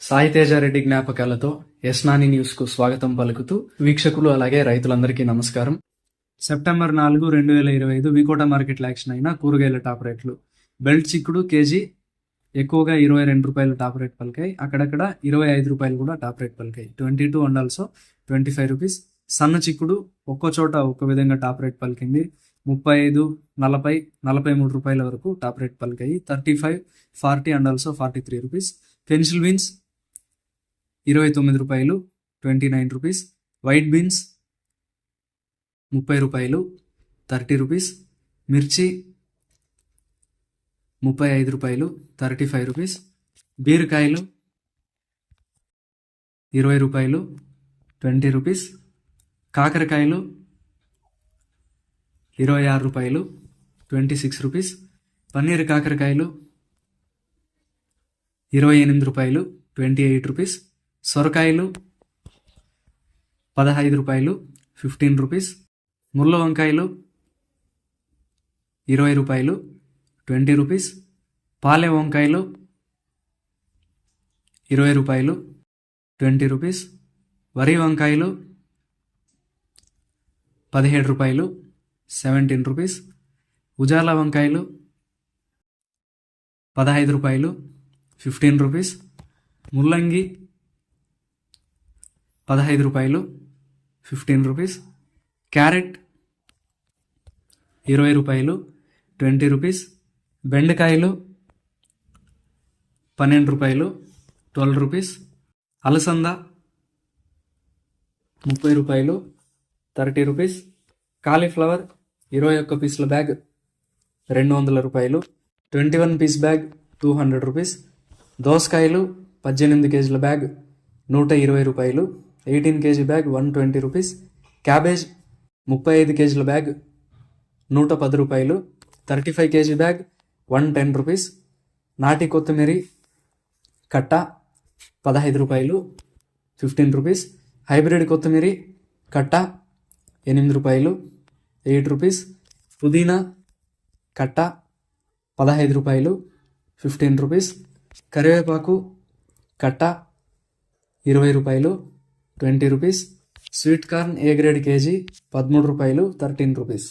సాయితేజారెడ్డి జ్ఞాపకాలతో యస్నాని న్యూస్కు స్వాగతం పలుకుతూ వీక్షకులు అలాగే రైతులందరికీ నమస్కారం. సెప్టెంబర్ నాలుగు రెండు వేల ఇరవై ఐదు వికోట మార్కెట్ యాక్షన్ అయిన కూరగాయల టాప్ రేట్లు. బెల్ట్ చిక్కుడు కేజీ ఎక్కువగా ఇరవై రెండు రూపాయలు టాప్ రేట్ పలికాయి. అక్కడక్కడ ఇరవై ఐదు రూపాయలు కూడా top rate పలికాయి. Twenty two and also twenty five rupees. సన్న చిక్కుడు ఒక్కో చోట ఒక్క విధంగా టాప్ రేట్ పలికింది. ముప్పై ఐదు నలభై నలభై మూడు రూపాయల వరకు top rate పలికాయి. Thirty five forty and also forty three rupees. Pencil beans ఇరవై తొమ్మిది రూపాయలు twenty nine rupees. White beans ముప్పై రూపాయలు థర్టీ రూపీస్. మిర్చి ముప్పై ఐదు రూపాయలు థర్టీ ఫైవ్ రూపీస్. బీరకాయలు ఇరవై రూపాయలు ట్వంటీ రూపీస్. కాకరకాయలు ఇరవై ఆరు రూపాయలు ట్వంటీ సిక్స్ రూపీస్. పన్నీర్ కాకరకాయలు ఇరవై ఎనిమిది రూపాయలు ట్వంటీ ఎయిట్ రూపీస్. సొరకాయలు పదహైదు రూపాయలు ఫిఫ్టీన్ రూపీస్. ముళ్ళ వంకాయలు ఇరవై రూపాయలు ట్వంటీ రూపీస్. పాలె వంకాయలు ఇరవై రూపాయలు ట్వంటీ రూపీస్. వరి వంకాయలు పదిహేడు రూపాయలు సెవెంటీన్ రూపీస్. ఉజాల వంకాయలు పదహైదు రూపాయలు ఫిఫ్టీన్ రూపీస్. ముల్లంగి పదహైదు రూపాయలు ఫిఫ్టీన్ రూపీస్. క్యారెట్ ఇరవై రూపాయలు ట్వంటీ రూపీస్. బెండకాయలు పన్నెండు రూపాయలు ట్వెల్వ్ రూపీస్. అలసంద ముప్పై రూపాయలు థర్టీ రూపీస్. కాలీఫ్లవర్ ఇరవై ఒక్క పీసుల బ్యాగ్ రెండు వందల రూపాయలు. Twenty one piece bag two hundred rupees. దోసకాయలు పద్దెనిమిది కేజీల బ్యాగ్ నూట ఇరవై రూపాయలు. Eighteen kg bag one twenty rupees. Cabbage ముప్పై ఐదు కేజీల బ్యాగ్ నూట పది రూపాయలు. Thirty five kg bag one ten rupees. నాటి కొత్తిమీర కట్ట పదహైదు రూపాయలు ఫిఫ్టీన్ రూపీస్. హైబ్రిడ్ కొత్తిమీర కట్ట ఎనిమిది రూపాయలు ఎయిట్ రూపీస్. పుదీనా కట్ట పదహైదు రూపాయలు ఫిఫ్టీన్ రూపీస్. కరివేపాకు కట్ట ఇరవై రూపాయలు. Twenty rupees. Sweet corn A grade kg? పదమూడు రూపాయలు థర్టీన్ రూపీస్.